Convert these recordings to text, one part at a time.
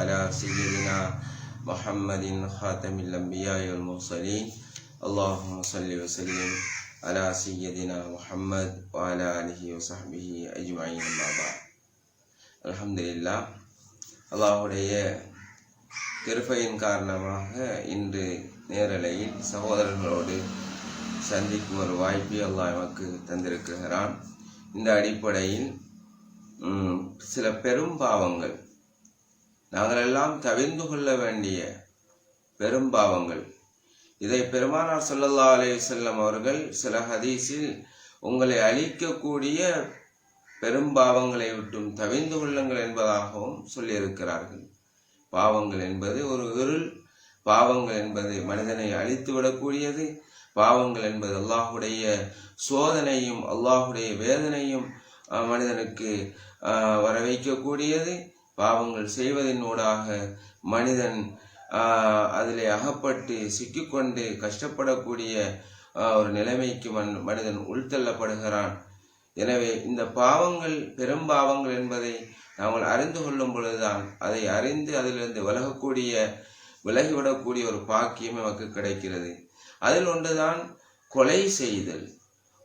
العالمين صلى الله على سيدنا محمد خاتم الأنبياء والمرسلين اللهم صل وسلم على سيدنا محمد وعلى آله وصحبه أجمعين أما بعد الحمد لله அல்லாஹுடைய கிருபையின் காரணமாக இன்று நேரலையில் சகோதரர்களோடு சந்திக்கும் ஒரு வாய்ப்பை அல்லாஹ் எமக்கு தந்திருக்கிறான் இந்த அடிப்படையில் ம், சில பெரும் பாவங்கள் நாங்கள் எல்லாம் தவிர்ந்து கொள்ள வேண்டிய பெரும் பாவங்கள். இதை பெருமானார் சொல்லல்லா அலே செல்லம் அவர்கள் சில ஹதீஸில் உங்களை அழிக்கக்கூடிய பெரும் பாவங்களை விட்டும் தவிர்ந்து கொள்ளுங்கள் என்பதாகவும் சொல்லியிருக்கிறார்கள். பாவங்கள் என்பது ஒரு இருள் பாவங்கள் என்பது மனிதனை அழித்து விடக்கூடியது பாவங்கள் என்பது அல்லாஹுடைய சோதனையும் அல்லாஹுடைய வேதனையும் மனிதனுக்கு வர வைக்கக்கூடியது பாவங்கள் செய்வதனூடாக மனிதன் அதிலே அகப்பட்டு சிக்கிக்கொண்டு கஷ்டப்படக்கூடிய ஒரு நிலைமைக்கு மன் மனிதன் உள்தள்ளப்படுகிறான். எனவே இந்த பாவங்கள் பெரும் பாவங்கள் என்பதை நாங்கள் அறிந்து கொள்ளும் பொழுதுதான் அதை அறிந்து அதிலிருந்து விலகக்கூடிய விலகிவிடக்கூடிய ஒரு பாக்கியம் நமக்கு கிடைக்கிறது. அதில் ஒன்றுதான் கொலை செய்தல்.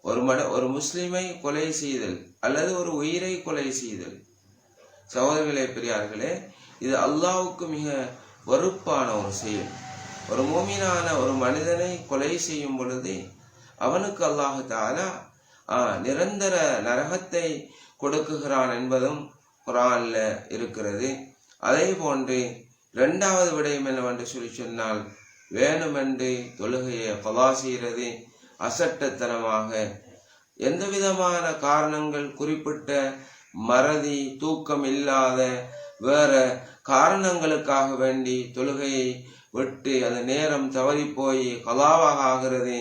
ஒரு மன ஒரு முஸ்லிமை கொலை செய்தல் அல்லது ஒரு உயிரை கொலை செய்தல். சகோதரர்களே பெரியார்களே இது அல்லாவுக்கு மிக வறுப்பான ஒரு செயல். ஒரு மூமினான ஒரு மனிதனை கொலை செய்யும் பொழுது அவனுக்கு அல்லாஹு தாலா நிரந்தர நரகத்தை கொடுக்குகிறான் என்பதும் குரான்ல இருக்கிறது. அதே போன்று இரண்டாவது விடயம் என்னவென்று சொல்லி சொன்னால் வேணுமென்று தொழுகையை கொலா செய்கிறது அசட்டத்தனமாக. எந்த விதமான காரணங்கள் குறிப்பிட்ட மறதி தூக்கம் இல்லாத வேற காரணங்களுக்காக வேண்டி தொழுகையை விட்டு அந்த நேரம் தவறி போய் கலாவாக ஆகிறது.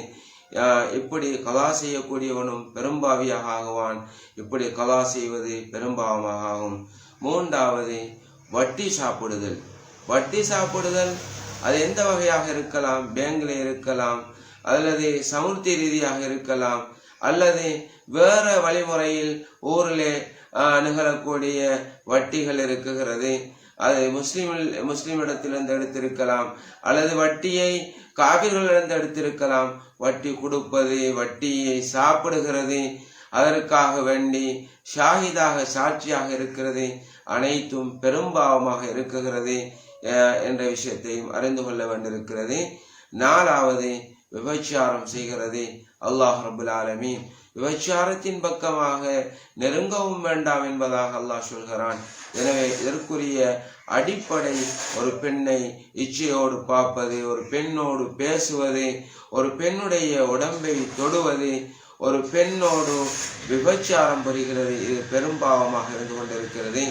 இப்படி கலா செய்யக்கூடியவனும் பெரும்பாவியாக ஆகுவான். இப்படி கலா செய்வது பெரும்பாவமாக ஆகும். மூன்றாவது வட்டி சாப்பிடுதல். வட்டி சாப்பிடுதல் அது எந்த வகையாக இருக்கலாம்? பேங்கில் இருக்கலாம் அல்லது சமுர்த்தி ரீதியாக இருக்கலாம் அல்லது வேற வழிமுறையில் ஊரிலே நிகழக்கூடிய வட்டிகள் இருக்குகிறது. அது முஸ்லீம் முஸ்லீமிடத்திலிருந்து எடுத்திருக்கலாம். அல்லது வட்டியை காவிர்களிலிருந்து எடுத்திருக்கலாம். வட்டி கொடுப்பது வட்டியை சாப்பிடுகிறது. அதற்காக வேண்டி ஷாஹிதாக சாட்சியாக இருக்கிறது. அனைத்தும் பெரும்பாவமாக இருக்குகிறது என்ற விஷயத்தையும் அறிந்து கொள்ள வேண்டியிருக்கிறது. நாலாவது விபச்சாரம் செய்கிறது. அல்லாஹ் ரபுல் ஆலமீன். விபச்சாரத்தின் பக்கமாக நெருங்கவும் வேண்டாம் என்பதாக அல்லாஹ் சொல்கிறான். எனவே இதற்குரிய அடிப்படை ஒரு பெண்ணை இச்சையோடு பார்ப்பது ஒரு பெண்ணோடு பேசுவது ஒரு பெண்ணுடைய உடம்பை தொடுவது ஒரு பெண்ணோடு விபச்சாரம் புரிகிறது இது பெரும்பாவமாக இருந்து கொண்டிருக்கிறது.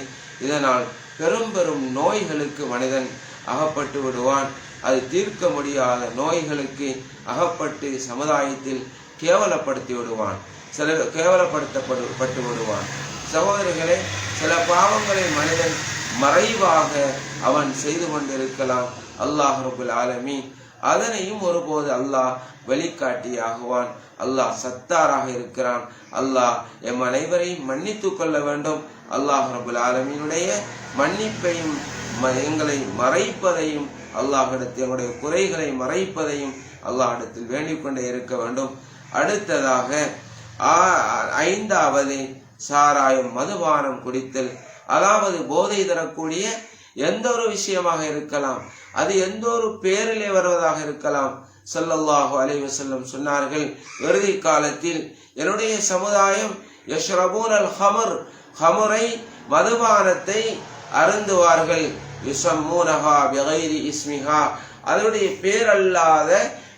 இதனால் பெரும் பெரும் நோய்களுக்கு மனிதன் அகப்பட்டு விடுவான். அது தீர்க்க முடியாத நோய்களுக்கு அகப்பட்டு சமுதாயத்தில் கேவலப்படுத்தி விடுவான் சில கேவலப்படுத்தப்படு பட்டு விடுவான் சகோதரர்களே சில பாவங்களை மனிதன் மறைவாக அவன் செய்து கொண்டிருக்கலாம். அல்லாஹ் ரபுல் ஆலமி அதனையும் ஒருபோது அல்லாஹ் வெளிக்காட்டியாகுவான். அல்லாஹ் சத்தாராக இருக்கிறான். அல்லாஹ் எம் அனைவரையும் மன்னித்து கொள்ள வேண்டும். அல்லாஹ் ரபுல் ஆலமீனுடைய மன்னிப்பையும் ம- எங்களை மறைப்பதையும் அல்லாஹிடத்தில் எங்களுடைய குறைகளை மறைப்பதையும் அல்லாஹிடத்தில் வேண்டிக் கொண்டே இருக்க வேண்டும். அடுத்ததாக ஐந்தாவது சாராயம் மதுபானம் குடித்தல். அதாவது போதை தரக்கூடிய எந்த ஒரு விஷயமாக இருக்கலாம் அது எந்த ஒரு பேரிலே வருவதாக இருக்கலாம் ஸல்லல்லாஹு அலைஹி செல்லும் சொன்னார்கள். இறுதி காலத்தில் என்னுடைய சமுதாயம் யஷ்ரபூன் அல் ஹமர் ஹமுரை மதுபானத்தை அருந்துவார்கள். யுசம்மூனஹா பெகைரி இஸ்மிஹா. அதனுடைய பேரல்லாத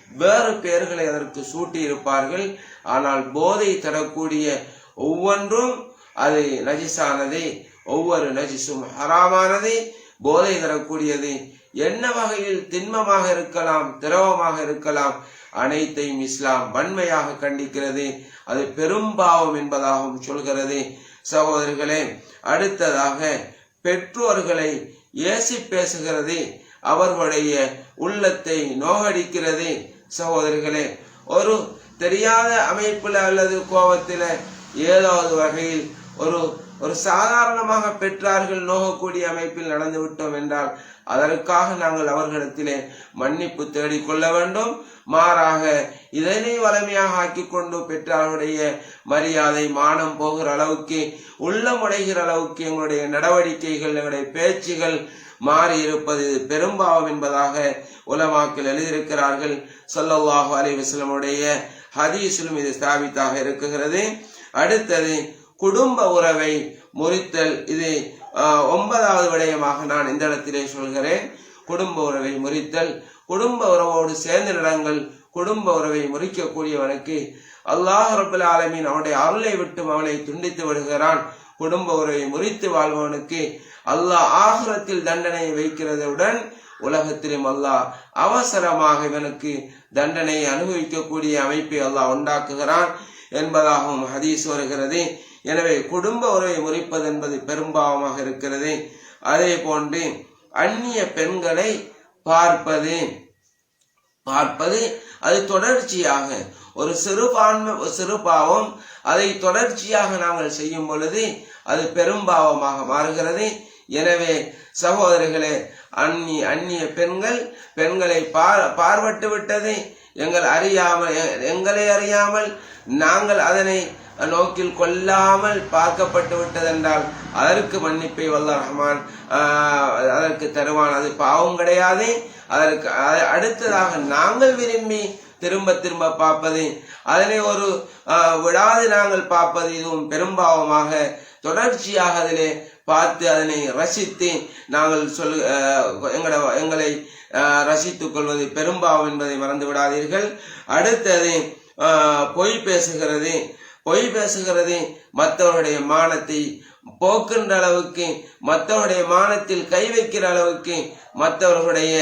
வேறு பெயர்களை அதற்கு சூட்டி இருப்பார்கள் ஆனால் போதை தரக்கூடிய ஒவ்வொன்றும் அது நஜிஸானது ஒவ்வொரு நஜிஸும் ஹராமானது. போதை தரக்கூடியது என்ன வகையில் திண்மமாக இருக்கலாம் திரவமாக இருக்கலாம் அனைத்தையும் இஸ்லாம் வன்மையாக கண்டிக்கிறது. அது பெரும்பாவம் என்பதாகவும் சொல்கிறது. சகோதரர்களே அடுத்ததாக பெற்றோர்களை ஏசி பேசுகிறது. அவர்களுடைய உள்ளத்தை நோகடிக்கிறது. சகோதரர்களே ஒரு தெரியாத அமைப்புல அல்லது கோபத்தில ஏதாவது வகையில் ஒரு ஒரு சாதாரணமாக பெற்றார்கள் நோகக்கூடிய அமைப்பில் நடந்து விட்டோம் என்றால் அதற்காக நாங்கள் அவர்களிடத்திலே மன்னிப்பு தேடிக்கொள்ள வேண்டும். மாறாக இதனை வலிமையாக ஆக்கி கொண்டு பெற்றார்களுடைய மரியாதை மானம் போகிற அளவுக்கு உள்ளமுடைகிற அளவுக்கு எங்களுடைய நடவடிக்கைகள் எங்களுடைய பேச்சுகள் மாறியிருப்பது பெரும்பாவம் என்பதாக உலமாக்கள் எழுதியிருக்கிறார்கள். சொல்லல்லாஹு அலைஹி வஸல்லமுடைய ஹதீஸிலும் இது ஸ்தாபித்தாக இருக்குகிறது. அடுத்தது குடும்ப உறவை முறித்தல். இது ஆஹ், ஒன்பதாவது விடயமாக நான் இந்த இடத்திலே சொல்கிறேன். குடும்ப உறவை முறித்தல். குடும்ப உறவோடு சேர்ந்த நடங்கள் குடும்ப உறவை முறிக்கக்கூடியவனுக்கு அல்லாஹ் ரபுல் ஆலமீன் அவனுடைய அருளை விட்டும் அவனை துண்டித்து விடுகிறான். குடும்ப உறவை முறித்து வாழ்பவனுக்கு அல்லாஹ் ஆகிரத்தில் தண்டனை வைக்கிறதுடன் உலகத்திலும் அல்லாஹ் அவசரமாக இவனுக்கு தண்டனை அனுபவிக்கக்கூடிய அமைப்பை அல்லாஹ் உண்டாக்குகிறான் என்பதாகவும் ஹதீஸ் வருகிறது. எனவே குடும்ப உறவை முறிப்பது என்பது பெரும்பாவமாக இருக்கிறது. அதே போன்று அந்நிய பெண்களை பார்ப்பது பார்ப்பது அது தொடர்ச்சியாக ஒரு சிறுபான்மை சிறு பாவம். அதை தொடர்ச்சியாக நாங்கள் செய்யும் பொழுது அது பெரும்பாவமாக மாறுகிறது. எனவே சகோதரர்களே அந்நிய அந்நிய பெண்கள் பெண்களை பார் பார்வட்டு விட்டது. எங்கள் அறியாமல் எங்களை அறியாமல் நாங்கள் அதனை நோக்கில் கொள்ளாமல் பார்க்கப்பட்டு விட்டதென்றால் அதற்கு மன்னிப்பை வல்ல ரஹ்மான் அதற்கு தருவான். அது பாவம் கிடையாது. அதற்கு அடுத்ததாக நாங்கள் விரும்பி திரும்ப திரும்ப பார்ப்பது. அதனை ஒரு விடாது நாங்கள் பார்ப்பது இதுவும் பெரும்பாவமாக தொடர்ச்சியாக அதிலே பார்த்து அதனை ரசித்து நாங்கள் சொல் எங்களோட எங்களை ரசித்துக் கொள்வது பெரும்பாவம் என்பதை மறந்து விடாதீர்கள். அடுத்தது பொய் பேசுகிறது. பொய் பேசுகிறது மற்றவருடைய மானத்தை போக்குன்ற அளவுக்கு மற்றவருடைய மானத்தில் கை வைக்கிற அளவுக்கு மற்றவர்களுடைய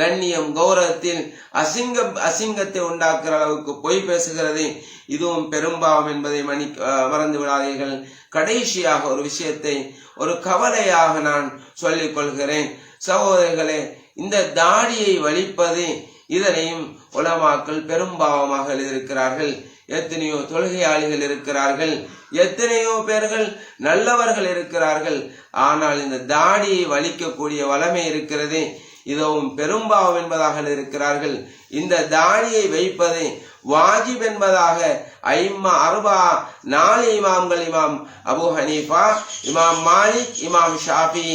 கண்ணியம் கௌரவத்தில் அசிங்க அசிங்கத்தை உண்டாக்குற அளவுக்கு பொய் பேசுகிறது. இதுவும் பெரும்பாவம் என்பதை மணி மறந்து விடாதீர்கள். கடைசியாக ஒரு விஷயத்தை ஒரு கவலையாக நான் சொல்லிக் கொள்கிறேன். சகோதரர்களே இந்த தாடியை வலிப்பது இதனையும் உலமாக்கள் பெரும்பாவமாக எழுதியிருக்கிறார்கள். எத்தனையோ தொழுகையாளிகள் இருக்கிறார்கள் எத்தனையோ பேர்கள் நல்லவர்கள் இருக்கிறார்கள். ஆனால் இந்த தாடியை வலிக்கக்கூடிய வளமை இருக்கிறது. இதுவும் பெரும்பாவம் என்பதாக இருக்கிறார்கள். இந்த தாடியை வைப்பது வாஜிப் என்பதாக ஐம்மா அருபா நாலு இமாம்கள் இமாம் அபு ஹனீஃபா இமாம் மாலிக் இமாம் ஷாஃபி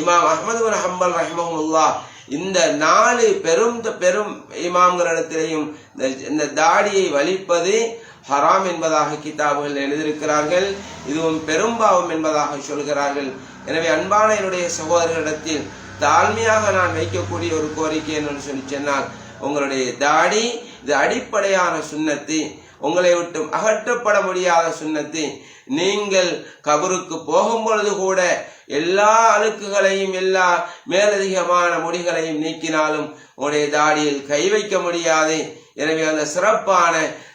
இமாம் அஹமது ஹம்பல் ரஹ்மஹுல்லா இந்த நாலு பெரும் பெரும் இமாம்களிடத்திலேயும் இந்த- இந்த தாடியை வலிப்பது ஹராம் என்பதாக கிதாபுகள் எழுதியிருக்கிறார்கள். இதுவும் பெரும்பாவம் என்பதாக சொல்கிறார்கள். எனவே அன்பான என்னுடைய சகோதரர்களிடத்தில் தாழ்மையாக நான் வைக்கக்கூடிய ஒரு கோரிக்கை என்னன்னு சொல்லி சொன்னால் உங்களுடைய தாடி இது அடிப்படையான சுண்ணத்தை. உங்களை விட்டு அகற்றப்பட முடியாத சுண்ணத்தை நீங்கள் கபருக்கு போகும் பொழுது கூட எல்லா அழுக்குகளையும் எல்லா மேலதிகமான முடிகளையும் நீக்கினாலும் உங்களுடைய தாடியில் கை வைக்க முடியாது. எனவே அந்த சிறப்பான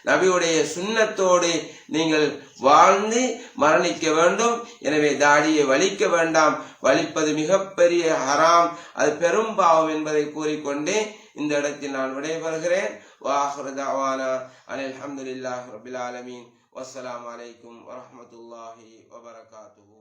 நபியுடைய சுண்ணத்தோடு நீங்கள் வாழ்ந்து மரணிக்க வேண்டும். எனவே தாடியை வலிக்க வேண்டாம். வலிப்பது மிகப்பெரிய ஹராம். அது பெரும் பாவம் என்பதை கூறிக்கொண்டு இந்த இடத்தில் நான் விடைபெறுகிறேன் வாஹ்ரு தாவானா அனில் அல்ஹம்துலில்லாஹி ரபில் ஆலமீன் வஸ்ஸலாமு அலைக்கும் வரஹ்மத்துல்லாஹி வபரகாத்துஹு